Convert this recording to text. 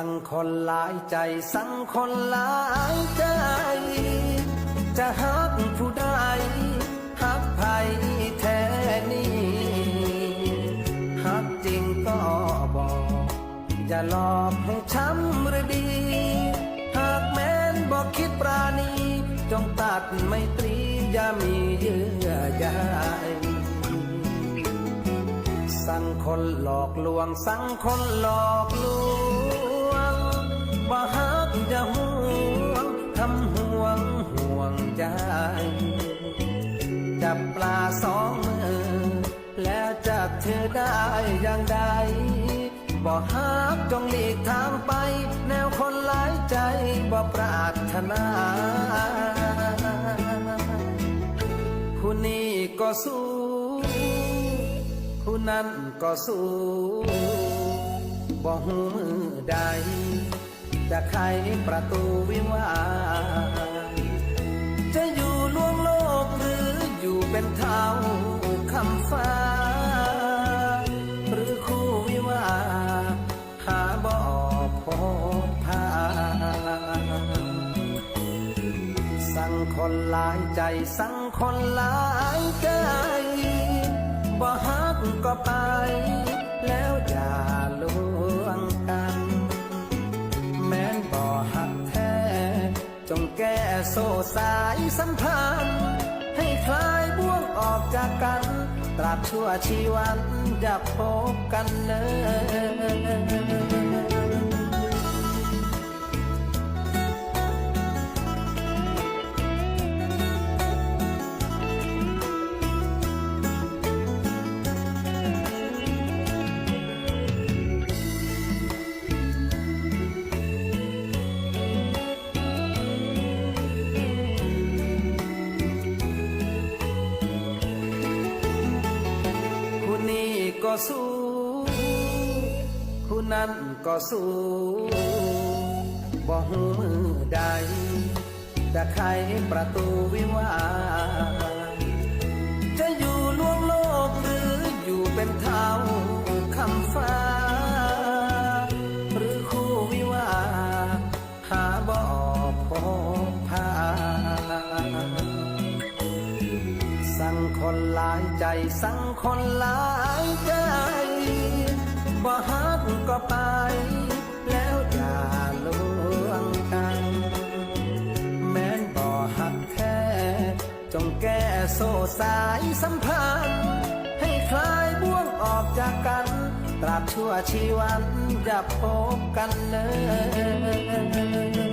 ังคนหลายใจ สั่งคนหลายใจ จะฮักผู้ใดฮักไผแท้นี่ฮักจริงก็บอก อย่าหลอกให้ช้ำหรือดี หากแม้นบอกคิดปราณี จงตัดไม่ตรีอย่ามีเยื่อใยสั่งคนหลอกลวง สั่งคนหลอกลวง บ่ฮักจะห่วงทำห่วงห่วงใจจับปลาสองมือ แล้วจับเธอได้อย่างใดบ่ฮักจงหลีกทางไป แนวคนหลายใจบ่ปรารถนาผู้นี้ก็สู้ผู้นั้นก็สู้บ่หูมือใด จะไขประตูวิวาจะอยู่ล่วงโลกหรืออยู่เป็นเท้าคำฟ้า หรือคู่วิวาหาบ่พบพาสั่งคนหลายใจสั่งคนหลายใจบ่ฮักก็ไปแล้วอย่า จงแก้โซ่สายสัมพันธ์ให้คลายบ่วงออกจากกัน ตราบชั่วชีวันจะพบกันเลย ก็สู้ ผู้นั้นก็สู้บ่หูมือใดจะไขประตูวิวา สั่งคนหลายใจสั่งคนหลายใจบ่ฮักก็ไป แล้วอย่าลวงกัน แม้นบ่ฮักแท้จงแก้โซ่สายสัมพันธ์ให้คลายบ่วงออกจากกัน ตราบชั่วชีวันจะพบกันเลย